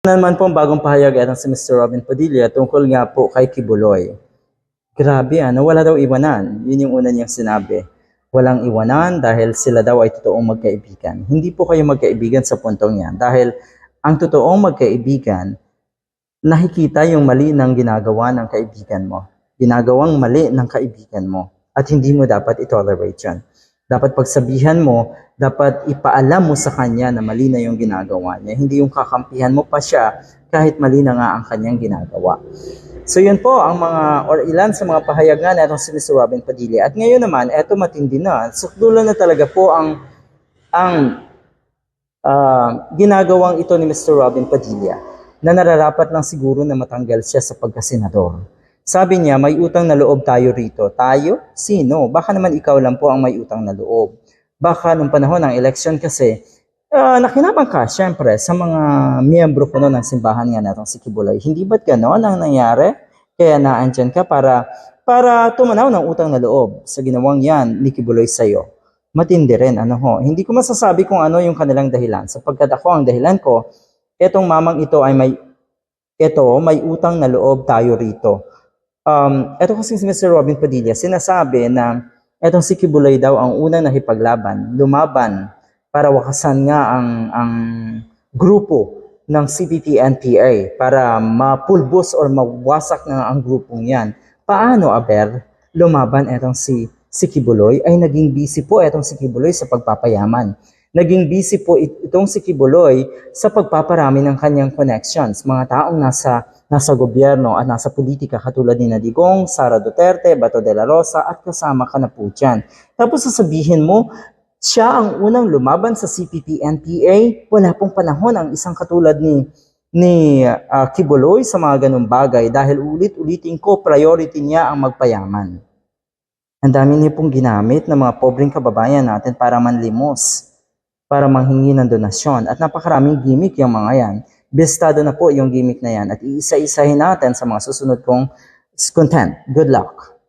Naman po ang bagong pahayag at si Mr. Robin Padilla tungkol nga po kay Kibuloy. Grabe ano, wala daw iwanan. Yun yung una niyang sinabi. Walang iwanan dahil sila daw ay totoong magkaibigan. Hindi po kayo magkaibigan sa puntong yan dahil ang totoong magkaibigan, nakikita yung mali ng ginagawa ng kaibigan mo. Ginagawang mali ng kaibigan mo. At hindi mo dapat itolerate yan. Dapat pagsabihan mo, dapat ipaalam mo sa kanya na mali na yung ginagawa niya. Hindi yung kakampihan mo pa siya kahit mali na nga ang kanyang ginagawa. So yun po ang mga or ilan sa mga pahayag nga netong si Mr. Robin Padilla. At ngayon naman, eto matindi na. Sukdulan na talaga po ang ang ah, ginagawang ito ni Mr. Robin Padilla na nararapat lang siguro na matanggal siya sa pagkasenador. Sabi niya, may utang na loob tayo rito. Tayo? Sino? Baka naman ikaw lang po ang may utang na loob. Baka nung panahon ng election kasi, uh, nakinabang ka, syempre, sa mga miyembro ko noon ng simbahan nga natong si Kibuloy. Hindi ba't ganon ang nangyari? Kaya naandyan ka para, para tumanaw ng utang na loob sa ginawang yan ni Kibuloy sa'yo. Matindi rin, ano ho. Hindi ko masasabi kung ano yung kanilang dahilan. Sapagkat ako ang dahilan ko, etong mamang ito ay may, ito, may utang na loob tayo rito. Um, ito kasi si Mr. Robin Padilla, sinasabi na etong si Kibuloy daw ang unang nakipaglaban, lumaban para wakasan nga ang, ang grupo ng CPP-NPA para mapulbos or mawasak nga ang grupong yan. Paano, Aber, lumaban etong si, si Kibuloy? Ay naging busy po etong si Kibuloy sa pagpapayaman. Naging busy po it- itong si Kibuloy sa pagpaparami ng kanyang connections. Mga taong nasa nasa gobyerno at nasa politika katulad ni Nadigong, Sara Duterte, Bato de la Rosa at kasama ka na po dyan. Tapos sasabihin mo, siya ang unang lumaban sa CPP-NPA. Wala pong panahon ang isang katulad ni ni ah, Kibuloy sa mga ganung bagay dahil ulit-ulitin ko priority niya ang magpayaman. Ang dami niya pong ginamit ng mga pobreng kababayan natin para manlimos, para manghingi ng donasyon at napakaraming gimmick yung mga yan. Bestado na po yung gimmick na yan at iisa-isahin natin sa mga susunod kong content. Good luck!